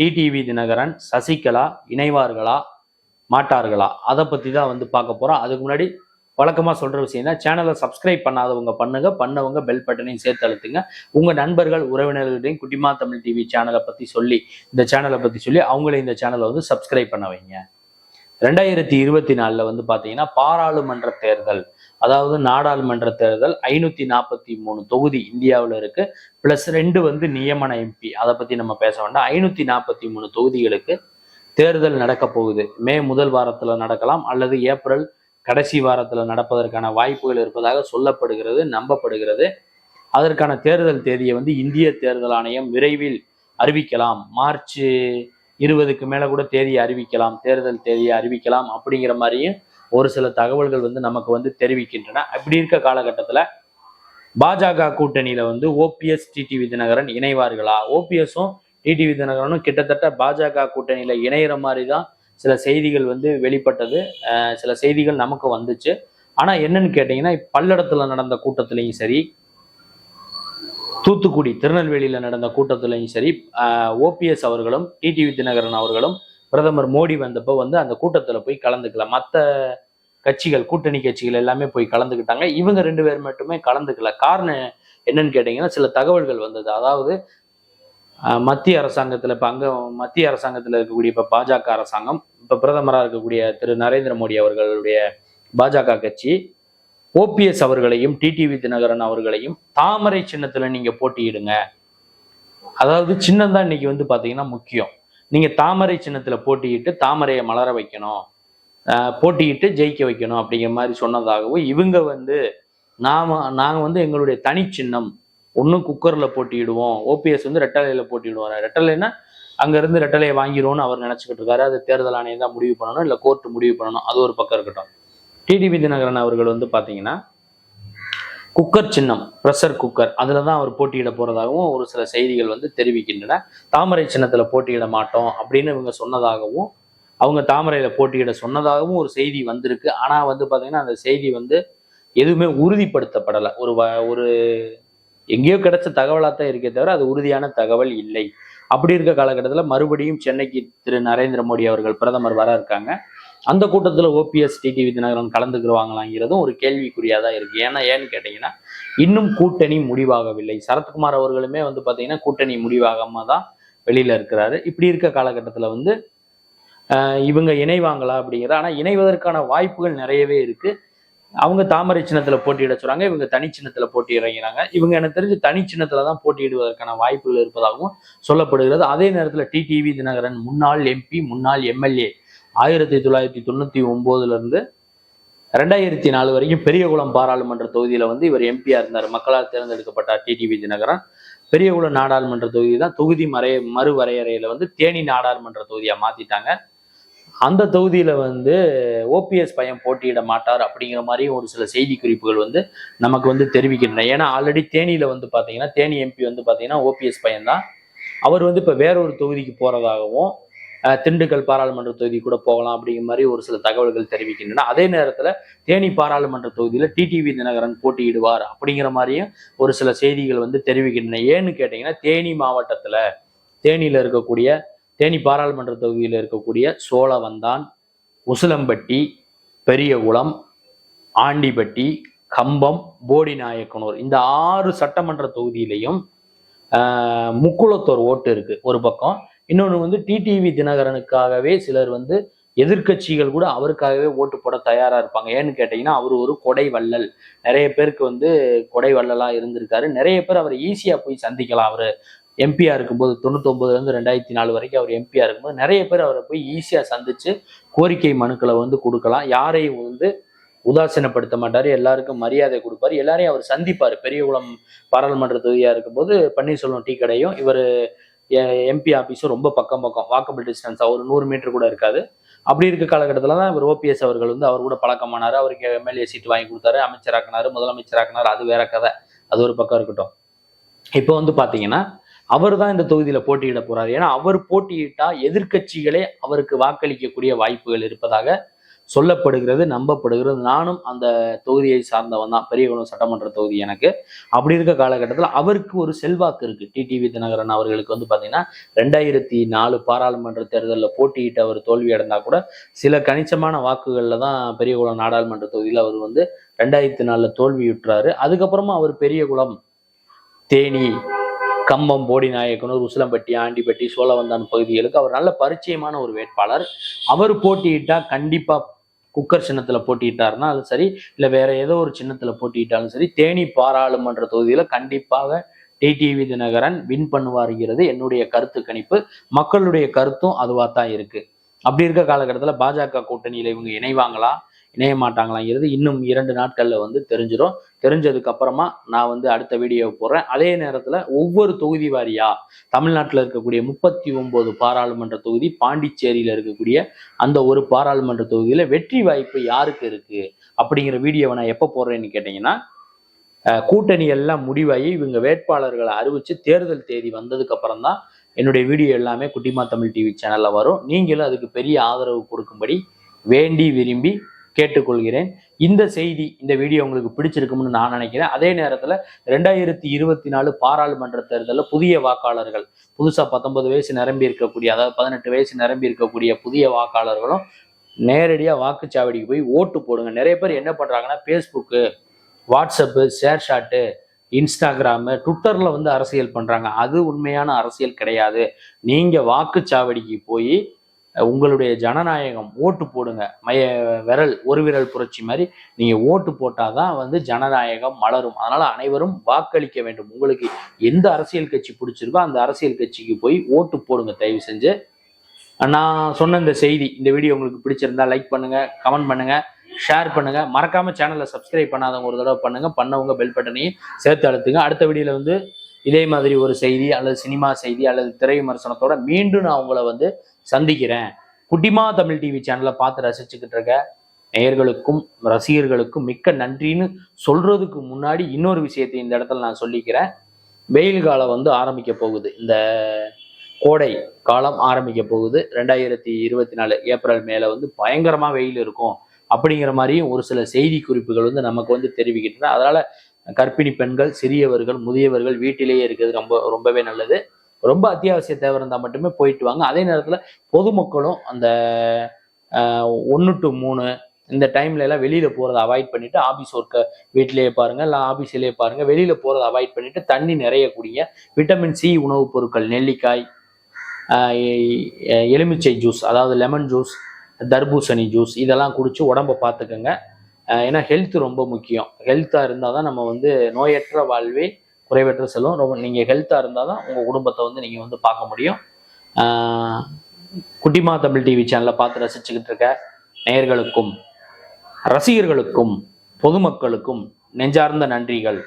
TTV Dhinakaran Sasikala இணைவார்களா மாட்டார்களா? அதை பற்றி தான் வந்து பார்க்க போகிறோம் அதுக்கு முன்னாடி வழக்கமாக சொல்கிற விஷயம் தான் சேனலை சப்ஸ்கிரைப் பண்ணாதவங்க பண்ணுங்க. பண்ணவங்க பெல் பட்டனையும் சேர்த்து அழுத்துங்க. உங்கள் நண்பர்கள் உறவினர்களையும் குட்டிமா தமிழ் டிவி சேனலை பற்றி சொல்லி இந்த சேனலை பற்றி சொல்லி அவங்களே இந்த சேனலை வந்து சப்ஸ்கிரைப் பண்ண வைங்க. ரெண்டாயிரத்தி இருபத்தி நாலில் வந்து பார்த்தீங்கன்னா பாராளுமன்ற தேர்தல் அதாவது நாடாளுமன்ற தேர்தல் ஐநூற்றி நாற்பத்தி மூணு தொகுதி இந்தியாவில் இருக்கு. ப்ளஸ் ரெண்டு வந்து நியமன எம்பி. அதை பற்றி நம்ம பேச வேண்டாம். ஐநூற்றி நாற்பத்தி மூணு தொகுதிகளுக்கு தேர்தல் நடக்க போகுது. மே முதல் வாரத்தில் நடக்கலாம் அல்லது ஏப்ரல் கடைசி வாரத்தில் நடப்பதற்கான வாய்ப்புகள் இருப்பதாக சொல்லப்படுகிறது நம்பப்படுகிறது. அதற்கான தேர்தல் தேதியை வந்து இந்திய தேர்தல் ஆணையம் விரைவில் அறிவிக்கலாம். மார்ச் இருபதுக்கு மேலே கூட தேதியை அறிவிக்கலாம் தேர்தல் தேதியை அறிவிக்கலாம் அப்படிங்கிற மாதிரியும் ஒரு சில தகவல்கள் வந்து நமக்கு வந்து தெரிவிக்கின்றன. அப்படி இருக்க காலகட்டத்தில் பாஜக கூட்டணியில் வந்து ஓபிஎஸ் டிடிவி தினகரன் இணைவார்களா? ஓபிஎஸும் டிடிவி தினகரனும் கிட்டத்தட்ட பாஜக கூட்டணியில் இணையிற மாதிரி தான் சில செய்திகள் வந்து வெளிப்பட்டது. சில செய்திகள் நமக்கு வந்துச்சு. ஆனால் என்னன்னு கேட்டிங்கன்னா பல்லடத்தில் நடந்த கூட்டத்திலையும் சரி தூத்துக்குடி திருநெல்வேலியில் நடந்த கூட்டத்திலையும் சரி ஓபிஎஸ் அவர்களும் டிடிவி தினகரன் அவர்களும் பிரதமர் மோடி வந்தப்போ வந்து அந்த கூட்டத்தில் போய் கலந்துக்கல. மற்ற கட்சிகள் கூட்டணி கட்சிகள் எல்லாமே போய் கலந்துக்கிட்டாங்க. இவங்க ரெண்டு பேர் மட்டுமே கலந்துக்கல. காரணம் என்னன்னு கேட்டிங்கன்னா சில தகவல்கள் வந்தது. அதாவது மத்திய அரசாங்கத்தில் இப்போ அங்கே மத்திய அரசாங்கத்தில் இருக்கக்கூடிய இப்போ பாஜக அரசாங்கம் இப்போ பிரதமராக இருக்கக்கூடிய திரு நரேந்திர மோடி அவர்களுடைய பாஜக கட்சி ஓபிஎஸ் அவர்களையும் டிடிவி தினகரன் அவர்களையும் தாமரை சின்னத்தில் நீங்கள் போட்டியிடுங்க. அதாவது சின்னம் தான் இன்னைக்கு வந்து பார்த்தீங்கன்னா முக்கியம். நீங்கள் தாமரை சின்னத்தில் போட்டியிட்டு தாமரையை மலர வைக்கணும். போட்டியிட்டு ஜெயிக்க வைக்கணும் அப்படிங்கிற மாதிரி சொன்னதாகவும் இவங்க வந்து நாம் நாங்கள் வந்து எங்களுடைய தனி சின்னம். ஒன்றும் குக்கரில் போட்டியிடுவோம். ஓபிஎஸ் வந்து ரெட்டலையில் போட்டியிடுவார் ரெட்டலைன்னா அங்கேருந்து ரெட்டலையை வாங்கிடுவோம்னு அவர் நினச்சிக்கிட்டு இருக்காரு. அது தேர்தல் ஆணையம் தான் முடிவு பண்ணணும் இல்லை கோர்ட்டு முடிவு பண்ணணும். அது ஒரு பக்கம் இருக்கட்டும். டிடிவி தினகரன் அவர்கள் வந்து பார்த்தீங்கன்னா குக்கர் சின்னம் ப்ரெஷர் குக்கர் அதில் தான் அவர் போட்டியிட போறதாகவும் ஒரு சில செய்திகள் வந்து தெரிவிக்கின்றன. தாமரை சின்னத்துல போட்டியிட மாட்டோம் அப்படின்னு இவங்க சொன்னதாகவும் அவங்க தாமரையில போட்டியிட சொன்னதாகவும் ஒரு செய்தி வந்திருக்கு. ஆனா வந்து பார்த்தீங்கன்னா அந்த செய்தி வந்து எதுவுமே உறுதிப்படுத்தப்படலை. ஒரு வ- ஒரு எங்கேயோ கிடைச்ச தகவலாக தான் இருக்கே தவிர அது உறுதியான தகவல் இல்லை. அப்படி இருக்க காலகட்டத்தில் மறுபடியும் சென்னைக்கு திரு நரேந்திர மோடி அவர்கள் பிரதமர் வர இருக்காங்க. அந்த கூட்டத்தில் ஓபிஎஸ் டிடிவி தினகரன் கலந்துக்கிடுவாங்களாங்கிறதும் ஒரு கேள்விக்குறியாக தான் இருக்குது ஏன்னா ஏன்னு கேட்டிங்கன்னா இன்னும் கூட்டணி முடிவாகவில்லை. சரத்குமார் அவர்களுமே வந்து பார்த்தீங்கன்னா கூட்டணி முடிவாகாம தான் வெளியில் இருக்கிறாரு. இப்படி இருக்க காலகட்டத்தில் வந்து இவங்க இணைவாங்களா அப்படிங்கிற ஆனால் இணைவதற்கான வாய்ப்புகள் நிறையவே இருக்குது அவங்க தாமரை சின்னத்தில் போட்டியிட சொல்கிறாங்க இவங்க தனி சின்னத்தில் போட்டி இவங்க எனக்கு தெரிஞ்சு தனி சின்னத்தில் தான் போட்டியிடுவதற்கான வாய்ப்புகள் இருப்பதாகவும் சொல்லப்படுகிறது. அதே நேரத்தில் டிடிவி தினகரன் முன்னாள் எம்பி முன்னாள் எம்எல்ஏ ஆயிரத்தி தொள்ளாயிரத்தி தொண்ணூத்தி ஒன்பதுல இருந்து ரெண்டாயிரத்தி நாலு வரைக்கும் பெரியகுளம் பாராளுமன்ற தொகுதியில வந்து இவர் எம்பியா இருந்தார். மக்களால் தேர்ந்தெடுக்கப்பட்டார் டிடிவி தினகரன் பெரியகுளம் நாடாளுமன்ற தொகுதி தான் தொகுதி மறை மறுவரையறையில வந்து தேனி நாடாளுமன்ற தொகுதியாக மாத்திட்டாங்க. அந்த தொகுதியில வந்து ஓபிஎஸ் பையன் போட்டியிட மாட்டார் அப்படிங்கிற மாதிரி ஒரு சில செய்தி குறிப்புகள் வந்து நமக்கு வந்து தெரிவிக்கின்றன. ஏன்னா ஆல்ரெடி தேனியில வந்து பாத்தீங்கன்னா தேனி எம்பி வந்து பாத்தீங்கன்னா ஓபிஎஸ் பையன் தான் அவர் வந்து இப்ப வேற ஒரு தொகுதிக்கு போறதாகவும் திண்டுக்கல் பாராளுமன்ற தொகுதி கூட போகலாம் அப்படிங்கிற மாதிரி ஒரு சில தகவல்கள் தெரிவிக்கின்றன. அதே நேரத்தில் தேனி பாராளுமன்ற தொகுதியில் டிடிவி தினகரன் போட்டியிடுவார் அப்படிங்கிற மாதிரியும் ஒரு சில செய்திகள் வந்து தெரிவிக்கின்றன. ஏன்னு கேட்டிங்கன்னா தேனி மாவட்டத்தில் தேனியில் இருக்கக்கூடிய தேனி பாராளுமன்ற தொகுதியில் இருக்கக்கூடிய சோழவந்தான் உசிலம்பட்டி பெரியகுளம் ஆண்டிப்பட்டி கம்பம் போடிநாயக்கனூர் இந்த ஆறு சட்டமன்ற தொகுதியிலையும் முக்குளத்தோர் ஓட்டு இருக்கு ஒரு பக்கம். இன்னொன்று வந்து டிடிவி தினகரனுக்காகவே சிலர் வந்து எதிர்க்கட்சிகள் கூட அவருக்காகவே ஓட்டு போட தயாரா இருப்பாங்க. ஏன்னு கேட்டீங்கன்னா அவர் ஒரு கொடை வள்ளல். நிறைய பேருக்கு வந்து கொடை வள்ளலா இருந்திருக்காரு. நிறைய பேர் அவர் ஈஸியா போய் சந்திக்கலாம். அவர் எம்பியா இருக்கும்போது தொண்ணூத்தொன்பதுல இருந்து ரெண்டாயிரத்தி நாலு வரைக்கும் அவர் எம்பியா இருக்கும்போது நிறைய பேர் அவரை போய் ஈஸியா சந்திச்சு கோரிக்கை மனுக்களை வந்து கொடுக்கலாம். யாரையும் வந்து உதாசீனப்படுத்த மாட்டார். எல்லாருக்கும் மரியாதை கொடுப்பாரு. எல்லாரையும் அவர் சந்திப்பார். பெரியகுளம் பாராளுமன்ற தொகுதியாக இருக்கும்போது பன்னீர்செல்வம் டீ கடையும் இவர் எம்பி ஆஃபீஸும் ரொம்ப பக்கம் பக்கம் வாக்கபிள் டிஸ்டன்ஸ் ஒரு நூறு மீட்டர் கூட இருக்காது. அப்படி இருக்க காலகட்டத்தில் தான் இவர் ஓபிஎஸ் அவர்கள் வந்து அவர் கூட பழக்கமானார். அவருக்கு எம்எல்ஏ சீட் வாங்கி கொடுத்தாரு. அமைச்சராக்குனாரு முதலமைச்சராக்கினார். அது வேற கதை. அது ஒரு பக்கம் இருக்கட்டும். இப்போ வந்து பார்த்தீங்கன்னா அவர் தான் இந்த தொகுதியில் போட்டியிட போறாரு. ஏன்னா அவர் போட்டியிட்டா எதிர்க்கட்சிகளே அவருக்கு வாக்களிக்கக்கூடிய வாய்ப்புகள் இருப்பதாக சொல்லப்படுகிறது நம்பப்படுகிறது. நானும் அந்த தொகுதியை சார்ந்தவன் தான். பெரியகுளம் சட்டமன்ற தொகுதி எனக்கு. அப்படி இருக்க காலகட்டத்தில் அவருக்கு ஒரு செல்வாக்கு இருக்கு. டிடிவி தினகரன் அவர்களுக்கு வந்து பார்த்தீங்கன்னா ரெண்டாயிரத்தி நாலு பாராளுமன்ற தேர்தலில் போட்டியிட்டு அவர் தோல்வி அடைந்தால் கூட சில கணிசமான வாக்குகளில் தான் பெரியகுளம் நாடாளுமன்ற தொகுதியில் அவர் வந்து ரெண்டாயிரத்தி நாலில் தோல்வியுற்றாரு. அதுக்கப்புறமா அவர் பெரியகுளம் தேனி கம்பம் போடிநாயக்கனூர் உசிலம்பட்டி ஆண்டிப்பட்டி சோழவந்தான் பகுதிகளுக்கு அவர் நல்ல பரிச்சயமான ஒரு வேட்பாளர். அவர் போட்டியிட்டால் கண்டிப்பாக குக்கர் சின்னத்தில் போட்டியிட்டாருன்னா அது சரி இல்லை வேற ஏதோ ஒரு சின்னத்தில் போட்டியிட்டாலும் சரி தேனி பாராளுமன்ற தொகுதியில் கண்டிப்பாக டிடிவி தினகரன் வின் பண்ணுவாருங்கிறது என்னுடைய கருத்து கணிப்பு. மக்களுடைய கருத்தும் அதுவாக தான் இருக்கு. அப்படி இருக்க காலகட்டத்தில் பாஜக கூட்டணியில் இவங்க இணைவாங்களா? இணைய மாட்டாங்களாங்கிறது இன்னும் இரண்டு நாட்களில் வந்து தெரிஞ்சிடும் தெரிஞ்சதுக்கு அப்புறமா நான் வந்து அடுத்த வீடியோவை போடுறேன் அதே நேரத்தில் ஒவ்வொரு தொகுதி வாரியா தமிழ்நாட்டில் இருக்கக்கூடிய முப்பத்தி ஒன்பது பாராளுமன்ற தொகுதி பாண்டிச்சேரியில் இருக்கக்கூடிய அந்த ஒரு பாராளுமன்ற தொகுதியில் வெற்றி வாய்ப்பு யாருக்கு இருக்கு? அப்படிங்கிற வீடியோவை நான் எப்போ போடுறேன்னு கேட்டிங்கன்னா கூட்டணி எல்லாம் முடிவாகி இவங்க வேட்பாளர்களை அறிவிச்சு தேர்தல் தேதி வந்ததுக்கு அப்புறம் தான் என்னுடைய வீடியோ எல்லாமே குட்டிமா தமிழ் டிவி சேனல்ல வரும். நீங்களும் அதுக்கு பெரிய ஆதரவு கொடுக்கும்படி வேண்டி விரும்பி கேட்டுக்கொள்கிறேன். இந்த செய்தி இந்த வீடியோ உங்களுக்கு பிடிச்சிருக்கும்னு நான் நினைக்கிறேன். அதே நேரத்தில் ரெண்டாயிரத்தி இருபத்தி நாலு பாராளுமன்ற தேர்தலில் புதிய வாக்காளர்கள் புதுசாக பத்தொன்பது வயசு நிரம்பி இருக்கக்கூடிய அதாவது பதினெட்டு வயசு நிரம்பி இருக்கக்கூடிய புதிய வாக்காளர்களும் நேரடியாக வாக்குச்சாவடிக்கு போய் ஓட்டு போடுங்க. நிறைய பேர் என்ன பண்ணுறாங்கன்னா Facebook WhatsApp ShareChat Instagram ட்விட்டரில் வந்து அரசியல் பண்ணுறாங்க அது உண்மையான அரசியல் கிடையாது. நீங்கள் வாக்குச்சாவடிக்கு போய் உங்களுடைய ஜனநாயகம் ஓட்டு போடுங்க. மைய விரல் ஒரு விரல் புரட்சி மாதிரி நீங்க ஓட்டு போட்டாதான் வந்து ஜனநாயகம் மலரும். அதனால அனைவரும் வாக்களிக்க வேண்டும். உங்களுக்கு எந்த அரசியல் கட்சி பிடிச்சிருக்கோ அந்த அரசியல் கட்சிக்கு போய் ஓட்டு போடுங்க. தயவு செஞ்சு. நான் சொன்ன இந்த செய்தி இந்த வீடியோ உங்களுக்கு பிடிச்சிருந்தா லைக் பண்ணுங்க கமெண்ட் பண்ணுங்க ஷேர் பண்ணுங்க. மறக்காம சேனலை சப்ஸ்கிரைப் பண்ணாதவங்க ஒரு தடவை பண்ணுங்க. பண்ணவங்க பெல் பட்டனையும் சேர்த்து அழுத்துங்க. அடுத்த வீடியோல வந்து இதே மாதிரி ஒரு செய்தி அல்லது சினிமா செய்தி அல்லது திரை விமர்சனத்தோட மீண்டும் நான் உங்களை வந்து சந்திக்கிறேன். குட்டிமா தமிழ் டிவி சேனலை பார்த்து ரசிச்சுக்கிட்டு இருக்க நேயர்களுக்கும் ரசிகர்களுக்கும் மிக்க நன்றின்னு சொல்றதுக்கு முன்னாடி இன்னொரு விஷயத்தை இந்த இடத்துல நான் சொல்லிக்கிறேன். வெயில் காலம் வந்து ஆரம்பிக்க போகுது. இந்த கோடை காலம் ஆரம்பிக்க போகுது. ரெண்டாயிரத்தி இருபத்தி நாலு ஏப்ரல் மேலே வந்து பயங்கரமாக வெயில் இருக்கும் அப்படிங்கிற மாதிரியும் ஒரு சில செய்தி குறிப்புகள் வந்து நமக்கு வந்து தெரிவிக்கின்றன. அதனால் கர்ப்பிணி பெண்கள் சிறியவர்கள் முதியவர்கள் வீட்டிலேயே இருக்கிறது ரொம்ப ரொம்பவே நல்லது. ரொம்ப அத்தியாவசிய தேவை இருந்தால் மட்டுமே போயிட்டு வாங்க. அதே நேரத்தில் பொதுமக்களும் அந்த ஒன்று டு மூணு இந்த டைம்ல எல்லாம் வெளியில போறதை அவாய்ட் பண்ணிட்டு ஆபீஸ் ஒர்க்கை வீட்டிலேயே பாருங்க இல்லை ஆபீஸ்லயே பாருங்க. வெளியில போறதை அவாய்ட் பண்ணிட்டு தண்ணி நிறைய குடிங்க விட்டமின் சி உணவுப் பொருட்கள் நெல்லிக்காய் எலுமிச்சை ஜூஸ் அதாவது லெமன் ஜூஸ் தர்பூசணி ஜூஸ் இதெல்லாம் குடிச்சு உடம்ப பார்த்துக்கோங்க ஏன்னா ஹெல்த் ரொம்ப முக்கியம். ஹெல்த்தாக இருந்தால் தான் நம்ம வந்து நோயற்ற வாழ்வே குறைவற்ற செல்வம். ரொம்ப நீங்கள் ஹெல்த்தாக இருந்தால் தான் உங்கள் குடும்பத்தை வந்து நீங்கள் வந்து பார்க்க முடியும். குட்டிமா தமிழ் டிவி சேனலை பார்த்து ரசிச்சுக்கிட்டு இருக்க நேயர்களுக்கும் ரசிகர்களுக்கும் பொதுமக்களுக்கும் நெஞ்சார்ந்த நன்றிகள்.